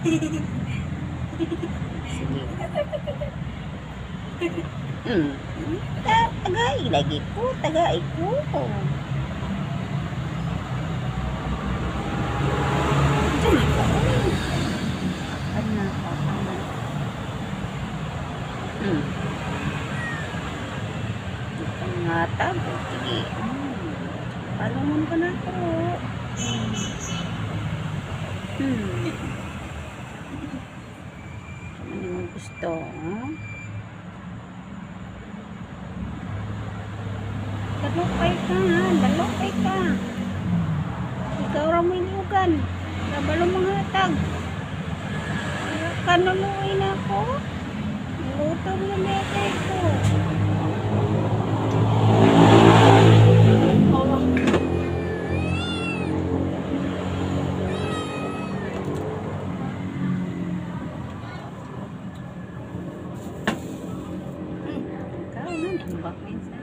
Sige. Hmm. Ta tagay lagi ko, tagay ko. Ano? Ano? Hmm. Pangatag. Sige. Hmm. Palungon ka na. Hmm. Hmm. Ano gusto? Ha? Dalupay ka ha. Dalupay ka. Ikaw ra mo inugan. Kabalo mga hatag. Kanunuin ako. Luto mo na ko. Ano ba?